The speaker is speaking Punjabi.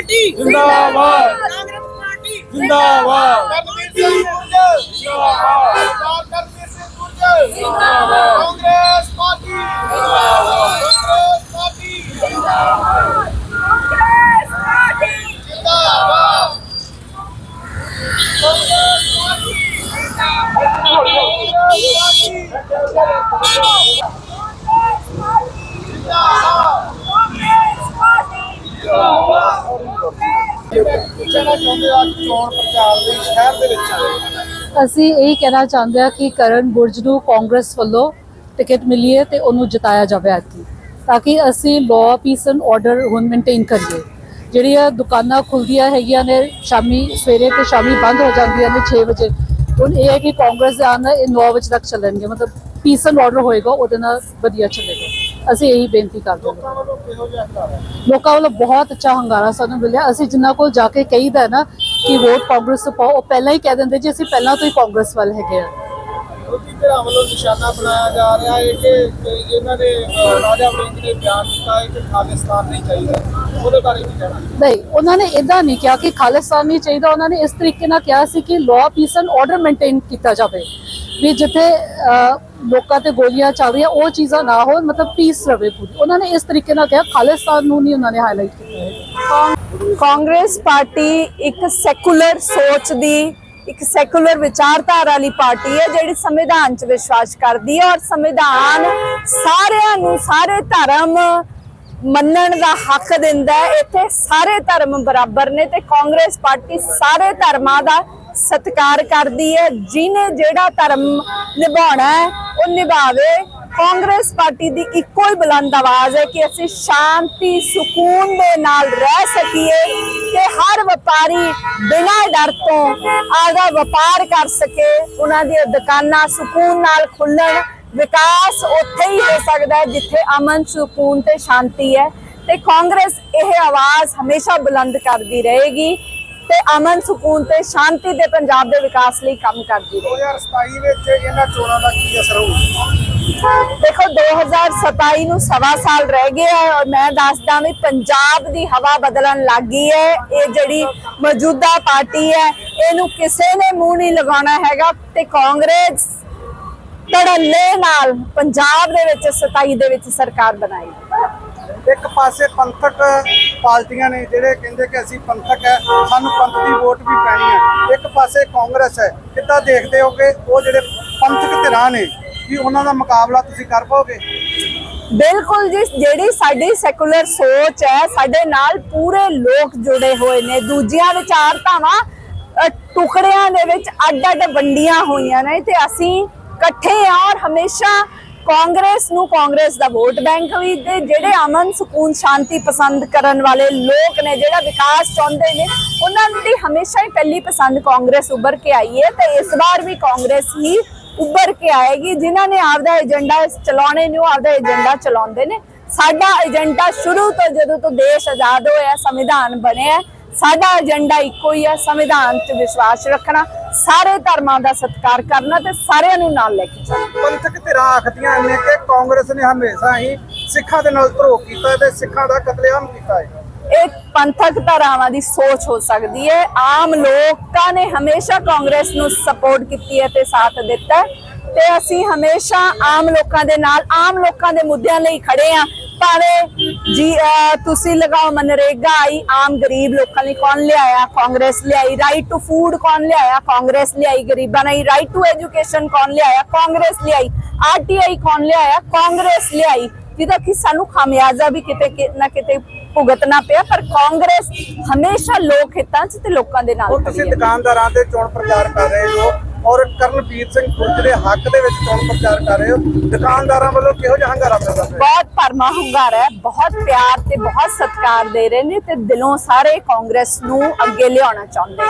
ਪਾਰਟੀ। ਜ਼ਿੰਦਾਬਾਦ। ਕਾਂਗਰਸ ਪਾਰਟੀ। ਜਿੰਦਾਬਾਦ। ਕਰਮਜੀਤ ਸਿੰਘ ਗੁਰਜਰ ਜਿੰਦਾਬਾਦ ਸਰਦਾਰ ਕਰਮਜੀਤ ਸਿੰਘ ਗੁਰਜਰ ਜਿੰਦਾਬਾਦ ਪੁੱਛਣਾ ਚਾਹੁੰਦੇ ਆ ਚੋਣ ਪ੍ਰਚਾਰ ਦੇ ਸ਼ਹਿਰ ਦੇ ਵਿੱਚ ਅਸੀਂ ਇਹੀ ਕਹਿਣਾ ਚਾਹੁੰਦੇ ਹਾਂ ਕਿ ਕਰਨ ਬੁਰਜ ਨੂੰ ਕਾਂਗਰਸ ਵੱਲੋਂ ਟਿਕਟ ਮਿਲੀ ਹੈ ਤੇ ਉਹਨੂੰ ਜਿਤਾਇਆ ਜਾਵੇ ਐਤਕੀ ਤਾਂ ਕਿ ਅਸੀਂ ਲਾਅ ਪੀਸ ਐਂਡ ਆਰਡਰ ਹੁਣ ਮੇਨਟੇਨ ਕਰੀਏ। ਜਿਹੜੀਆਂ ਦੁਕਾਨਾਂ ਖੁੱਲਦੀਆਂ ਹੈਗੀਆਂ ਨੇ ਸ਼ਾਮੀ ਸਵੇਰੇ ਤੇ ਸ਼ਾਮੀ ਬੰਦ ਹੋ ਜਾਂਦੀਆਂ ਨੇ 6 ਵਜੇ, ਹੁਣ ਇਹ ਹੈ ਕਿ ਕਾਂਗਰਸ ਦੇ ਆਉਣ ਇਹ 9 ਵਜੇ ਤੱਕ ਚੱਲਣਗੇ, ਮਤਲਬ ਪੀਸ ਐਂਡ ਆਰਡਰ ਹੋਏਗਾ, ਉਹਦੇ ਨਾਲ ਵਧੀਆ ਚੱਲੇਗਾ। ਅਸੀਂ ਇਹੀ ਬੇਨਤੀ ਕਰਦੇ ਹਾਂ। ਲੋਕਾਂ ਵੱਲੋਂ ਕਿਹੋ ਜਿਹਾ ਖਿਲਾਰਾ ਹੈ ਲੋਕਾਂ ਵੱਲੋਂ ਬਹੁਤ ਅੱਛਾ ਹੰਗਾਰਾ ਸਾਨੂੰ ਮਿਲਿਆ। ਅਸੀਂ ਜਿੰਨਾ ਕੋਲ ਜਾ ਕੇ ਕਹੀਦਾ ਨਾ ਕਿ ਵੋਟ ਕਾਂਗਰਸ ਨੂੰ ਪਾਓ ਉਹ ਪਹਿਲਾਂ ਹੀ ਕਹਿ ਦਿੰਦੇ ਜੀ ਅਸੀਂ ਪਹਿਲਾਂ ਤੋਂ ਹੀ ਕਾਂਗਰਸ ਵੱਲ ਹੈਗੇ ਆ ਵਿਰੋਧੀ ਧਿਰਾਂ ਵੱਲੋਂ ਨਿਸ਼ਾਨਾ ਬਣਾਇਆ ਜਾ ਰਿਹਾ ਹੈ ਕਿ ਇਹਨਾਂ ਨੇ ਰਾਜਾ ਵੜਿੰਗ ਨੇ ਬਿਆਨ ਦਿੱਤਾ ਹੈ ਕਿ ਖਾਲਿਸਤਾਨ ਨਹੀਂ ਚਾਹੀਦਾ? ਉਹਦੇ ਬਾਰੇ ਕੀ ਕਹਿਣਾ? ਨਹੀਂ ਉਹਨਾਂ ਨੇ ਇਦਾਂ ਨਹੀਂ ਕਿਹਾ ਕਿ ਖਾਲਿਸਤਾਨ ਨਹੀਂ ਚਾਹੀਦਾ। ਉਹਨਾਂ ਨੇ ਇਸ ਤਰੀਕੇ ਨਾਲ ਕਿਹਾ ਸੀ ਕਿ law peace and order maintain ਕੀਤਾ ਜਾਵੇ। ਵੀ ਜਿੱਥੇ ਅਹ, ਲੋਕਾਂ ਤੇ ਗੋਲੀਆਂ ਚੱਲ ਰਹੀਆਂ, ਉਹ ਚੀਜ਼ਾਂ ਨਾ ਹੋਣ, ਮਤਲਬ ਪੀਸ ਰਵੇ ਪੂਰੀ। ਉਹਨਾਂ ਨੇ ਇਸ ਤਰੀਕੇ ਨਾਲ ਕਿਹਾ, ਖਾਲਿਸਤਾਨ ਨੂੰ ਨਹੀਂ ਉਹਨਾਂ ਨੇ ਹਾਈਲਾਈਟ ਕੀਤਾ ਹੈ ਕਾਂਗਰਸ ਪਾਰਟੀ ਇੱਕ ਸੈਕੂਲਰ ਸੋਚ ਦੀ, ਇੱਕ ਸੈਕੂਲਰ ਵਿਚਾਰਧਾਰਾ ਵਾਲੀ ਪਾਰਟੀ ਹੈ, ਜਿਹੜੀ ਸੰਵਿਧਾਨ 'ਚ ਵਿਸ਼ਵਾਸ ਕਰਦੀ ਹੈ ਔਰ ਸੰਵਿਧਾਨ ਸਾਰਿਆਂ ਨੂੰ, ਸਾਰੇ ਧਰਮ ਮੰਨਣ ਦਾ ਹੱਕ ਦਿੰਦਾ ਹੈ। ਇੱਥੇ ਸਾਰੇ ਧਰਮ ਬਰਾਬਰ ਨੇ ਤੇ ਕਾਂਗਰਸ ਪਾਰਟੀ ਸਾਰੇ ਧਰਮਾਂ ਦਾ ਸਤਿਕਾਰ ਕਰਦੀ ਹੈ, ਜਿਹਨੇ ਜਿਹੜਾ ਧਰਮ ਨਿਭਾਉਣਾ ਹੈ, ਉਹ ਨਿਭਾਵੇ। ਕਾਂਗਰਸ ਪਾਰਟੀ ਦੀ ਇੱਕੋ ਹੀ ਬੁਲੰਦ ਆਵਾਜ਼ ਹੈ ਕਿ ਅਸੀਂ ਸ਼ਾਂਤੀ, ਸਕੂਨ ਦੇ ਨਾਲ ਰਹਿ ਸਕੀਏ ਤੇ ਹਰ ਵਪਾਰੀ ਬਿਨਾਂ ਡਰ ਤੋਂ ਆਪਦਾ ਵਪਾਰ ਕਰ ਸਕੇ। ਉਹਨਾਂ ਦੀਆਂ ਦੁਕਾਨਾਂ ਸਕੂਨ ਨਾਲ ਖੁੱਲਣ ਵਿਕਾਸ ਉੱਥੇ ਹੀ ਹੋ ਸਕਦਾ ਹੈ ਜਿੱਥੇ ਅਮਨ, ਸਕੂਨ ਤੇ ਸ਼ਾਂਤੀ ਹੈ। ਤੇ ਕਾਂਗਰਸ ਇਹ ਆਵਾਜ਼ ਹਮੇਸ਼ਾ ਬੁਲੰਦ ਕਰਦੀ ਰਹੇਗੀ। ਤੇ ਅਮਨ ਸਕੂਨ ਤੇ ਸ਼ਾਂਤੀ ਦੇ ਪੰਜਾਬ ਦੇ ਵਿਕਾਸ ਲਈ ਕੰਮ ਕਰਦੀ ਰਹੇਗੀ 2027 ਵਿੱਚ ਇਹਨਾਂ ਚੋਣਾਂ ਦਾ ਕੀ ਅਸਰ ਹੋਊਗਾ ਦੇਖੋ 2027 ਨੂੰ ਸਵਾ ਸਾਲ ਰਹਿ ਗਿਆ ਹੈ ਔਰ ਮੈਂ ਦੱਸਦਾ ਵੀ ਪੰਜਾਬ ਦੀ ਹਵਾ ਬਦਲਣ ਲੱਗ ਗਈ ਹੈ। ਇਹ ਜਿਹੜੀ ਮੌਜੂਦਾ ਪਾਰਟੀ ਹੈ ਇਹਨੂੰ ਕਿਸੇ ਨੇ ਮੂੰਹ ਨਹੀਂ ਲਗਾਉਣਾ ਹੈਗਾ ਤੇ ਕਾਂਗਰਸ ਧੜੱਲੇ ਨਾਲ ਪੰਜਾਬ ਦੇ ਵਿੱਚ 27 ਦੇ ਵਿੱਚ ਸਰਕਾਰ ਬਣਾਈ। ਇੱਕ ਪਾਸੇ ਪੰਥਕ ਪਾਰਟੀਆਂ ਨੇ ਜਿਹੜੇ ਕਹਿੰਦੇ ਕਿ ਅਸੀਂ ਪੰਥਕ ਹੈ, ਸਾਨੂੰ ਪੰਥ ਦੀ ਵੋਟ ਵੀ ਪੈਣੀ ਹੈ। ਇੱਕ ਪਾਸੇ ਕਾਂਗਰਸ ਹੈ, ਕਿੱਦਾਂ ਦੇਖਦੇ ਹੋ ਕਿ ਉਹ ਜਿਹੜੇ ਪੰਥਕ ਧਿਰਾਂ ਨੇ ਕੀ ਉਹਨਾਂ ਦਾ ਮੁਕਾਬਲਾ ਤੁਸੀਂ ਕਰ ਪਾਓਗੇ? ਬਿਲਕੁਲ ਜੀ, ਜਿਹੜੀ ਸਾਡੀ ਸੈਕੂਲਰ ਸੋਚ ਹੈ, ਸਾਡੇ ਨਾਲ ਪੂਰੇ ਲੋਕ ਜੁੜੇ ਹੋਏ ਨੇ। ਦੂਜੀਆਂ ਵਿਚਾਰਧਾਵਾਂ ਟੁਕੜਿਆਂ ਦੇ ਵਿੱਚ ਅੱਡ-ਅੱਡ ਵੰਡੀਆਂ ਹੋਈਆਂ ਨੇ ਤੇ ਅਸੀਂ ਇਕੱਠੇ ਆ ਔਰ ਹਮੇਸ਼ਾ ਕਾਂਗਰਸ ਨੂੰ ਕਾਂਗਰਸ ਦਾ ਵੋਟ ਬੈਂਕ ਵੀ ਤੇ ਜਿਹੜੇ ਅਮਨ, ਸਕੂਨ, ਸ਼ਾਂਤੀ ਪਸੰਦ ਕਰਨ ਵਾਲੇ ਲੋਕ ਨੇ, ਜਿਹੜਾ ਵਿਕਾਸ ਚਾਹੁੰਦੇ ਨੇ, ਉਹਨਾਂ ਦੀ ਹਮੇਸ਼ਾ ਹੀ ਪਹਿਲੀ ਪਸੰਦ ਕਾਂਗਰਸ ਉੱਭਰ ਕੇ ਆਈ ਹੈ ਤੇ ਇਸ ਵਾਰ ਵੀ ਕਾਂਗਰਸ ਹੀ ਉੱਭਰ ਕੇ ਆਏਗੀ, ਜਿਨ੍ਹਾਂ ਨੇ ਆਪਦਾ ਏਜੰਡਾ ਚਲਾਉਣੇ ਨੇ, ਉਹ ਆਪਦਾ ਏਜੰਡਾ ਚਲਾਉਂਦੇ ਨੇ। ਸਾਡਾ ਏਜੰਡਾ ਸ਼ੁਰੂ ਤੋਂ ਜਦੋਂ ਤੋਂ ਦੇਸ਼ ਆਜ਼ਾਦ ਹੋਇਆ, ਸੰਵਿਧਾਨ ਬਣਿਆ ਸਾਡਾ ਏਜੰਡਾ ਇੱਕੋ ਹੀ ਹੈ ਸੰਵਿਧਾਨ 'ਚ ਵਿਸ਼ਵਾਸ ਰੱਖਣਾ ਸਾਰੇ ਧਰਮਾਂ ਦਾ ਸਤਿਕਾਰ ਕਰਨਾ ਤੇ ਸਾਰਿਆਂ ਨੂੰ ਨਾਲ ਲੈ ਕੇ ਚੱਲਣਾ। ਪੰਥਕ ਧਿਰਾਂ ਆਖਦੀਆਂ ਨੇ ਕਿ ਕਾਂਗਰਸ ਨੇ ਹਮੇਸ਼ਾ ਹੀ ਸਿੱਖਾਂ ਦੇ ਨਾਲ ਧਰੋਹ ਕੀਤਾ ਤੇ ਸਿੱਖਾਂ ਦਾ ਕਤਲੇਆਮ ਕੀਤਾ ਹੈ। ਇਹ ਪੰਥਕ ਧਾਰਾਵਾਂ ਦੀ ਸੋਚ ਹੋ ਸਕਦੀ ਹੈ। ਆਮ ਲੋਕਾਂ ਨੇ ਹਮੇਸ਼ਾ ਕਾਂਗਰਸ ਨੂੰ ਸਪੋਰਟ ਕੀਤੀ ਹੈ ਤੇ ਸਾਥ ਦਿੱਤਾ ਤੇ ਅਸੀਂ ਹਮੇਸ਼ਾ ਆਮ ਲੋਕਾਂ ਦੇ ਨਾਲ ਆਮ ਲੋਕਾਂ ਦੇ ਮੁੱਦਿਆਂ ਲਈ ਖੜੇ ਆ ਭਾਵੇਂ ਜੀ ਤੁਸੀਂ ਲਗਾਓ ਮਨਰੇਗਾ ਆਈ ਆਮ ਗਰੀਬ ਲੋਕਾਂ ਲਈ ਕੌਣ ਲਿਆਇਆ? ਕਾਂਗਰਸ ਲਿਆਈ। ਰਾਈਟ ਟੂ ਫੂਡ ਕੌਣ ਲਿਆਇਆ? ਕਾਂਗਰਸ ਲਿਆਈ। ਗਰੀਬਾਂ ਲਈ ਰਾਈਟ ਟੂ ਐਜੂਕੇਸ਼ਨ ਕੌਣ ਲਿਆਇਆ? ਕਾਂਗਰਸ ਲਿਆਈ। ਆਰਟੀਆਈ ਕੌਣ ਲਿਆਇਆ? ਕਾਂਗਰਸ ਲਿਆਈ। ਜਿਹਦਾ ਕਿ ਸਾਨੂੰ ਖਾਮਿਆਜ਼ਾ ਵੀ ਕਿਤੇ ਨਾ ਕਿਤੇ ਭੁਗਤਣਾ ਪਿਆ, ਪਰ ਕਾਂਗਰਸ ਹਮੇਸ਼ਾ ਲੋਕ ਹਿੱਤਾਂ 'ਚ ਤੇ ਲੋਕਾਂ ਦੇ ਨਾਲ ਹੁਣ ਤੁਸੀਂ ਦੁਕਾਨਦਾਰਾਂ ਤੇ ਚੋਣ ਪ੍ਰਚਾਰ ਕਰ ਰਹੇ ਹੋ। ਔਰ ਕਰਨਵੀਰ ਸਿੰਘ ਗੁਰਜ ਦੇ ਹੱਕ ਦੇ ਵਿੱਚ ਚੋਣ ਪ੍ਰਚਾਰ ਕਰ ਰਹੇ ਹੋ, ਦੁਕਾਨਦਾਰਾਂ ਵੱਲੋਂ ਕਿਹੋ ਜਿਹਾ ਹੰਗਾਰਾ ਮਿਲਦਾ ਪਿਆ ਬਹੁਤ ਭਰਮਾ ਹੰਗਾਰਾ ਹੈ, ਬਹੁਤ ਪਿਆਰ ਤੇ ਬਹੁਤ ਸਤਿਕਾਰ ਦੇ ਰਹੇ ਨੇ ਤੇ ਦਿਲੋਂ ਸਾਰੇ ਕਾਂਗਰਸ ਨੂੰ ਅੱਗੇ ਲਿਆਉਣਾ ਚਾਹੁੰਦੇ